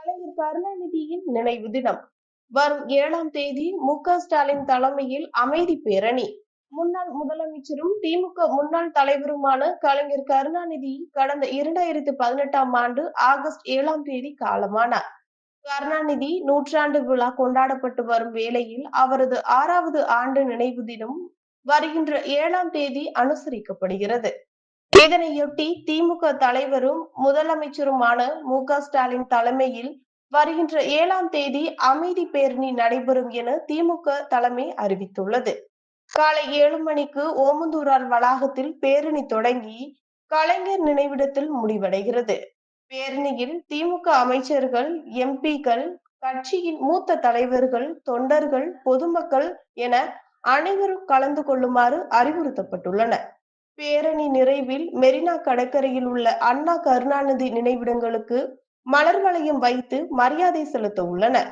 கலைஞர் கருணாநிதியின் நினைவு தினம். வரும் ஏழாம் தேதி மு. க. ஸ்டாலின் தலைமையில் அமைதி பேரணி. முன்னாள் முதலமைச்சரும் திமுக முன்னாள் தலைவருமான கலைஞர் கருணாநிதி கடந்த இரண்டாயிரத்து பதினெட்டாம் ஆண்டு ஆகஸ்ட் ஏழாம் தேதி காலமானார். கருணாநிதி நூற்றாண்டு விழா கொண்டாடப்பட்டு வரும் வேளையில் அவரது ஆறாவது ஆண்டு நினைவு தினம் வருகின்ற ஏழாம் தேதி அனுசரிக்கப்படுகிறது. இதனையொட்டி திமுக தலைவரும் முதலமைச்சருமான மு க ஸ்டாலின் தலைமையில் வருகின்ற ஏழாம் தேதி அமைதி பேரணி நடைபெறும் என திமுக தலைமை அறிவித்துள்ளது. காலை ஏழு மணிக்கு ஓமந்தூரார் வளாகத்தில் பேரணி தொடங்கி கலைஞர் நினைவிடத்தில் முடிவடைகிறது. பேரணியில் திமுக அமைச்சர்கள் எம்பிக்கள் கட்சியின் மூத்த தலைவர்கள் தொண்டர்கள் பொதுமக்கள் என அனைவரும் கலந்து கொள்ளுமாறு அறிவுறுத்தப்பட்டுள்ளனர். பேரணி நிறைவில் மெரினா கடற்கரையில் உள்ள அண்ணா கருணாநிதி நினைவிடங்களுக்கு மலர் வளையம் வைத்து மரியாதை செலுத்த உள்ளனர்.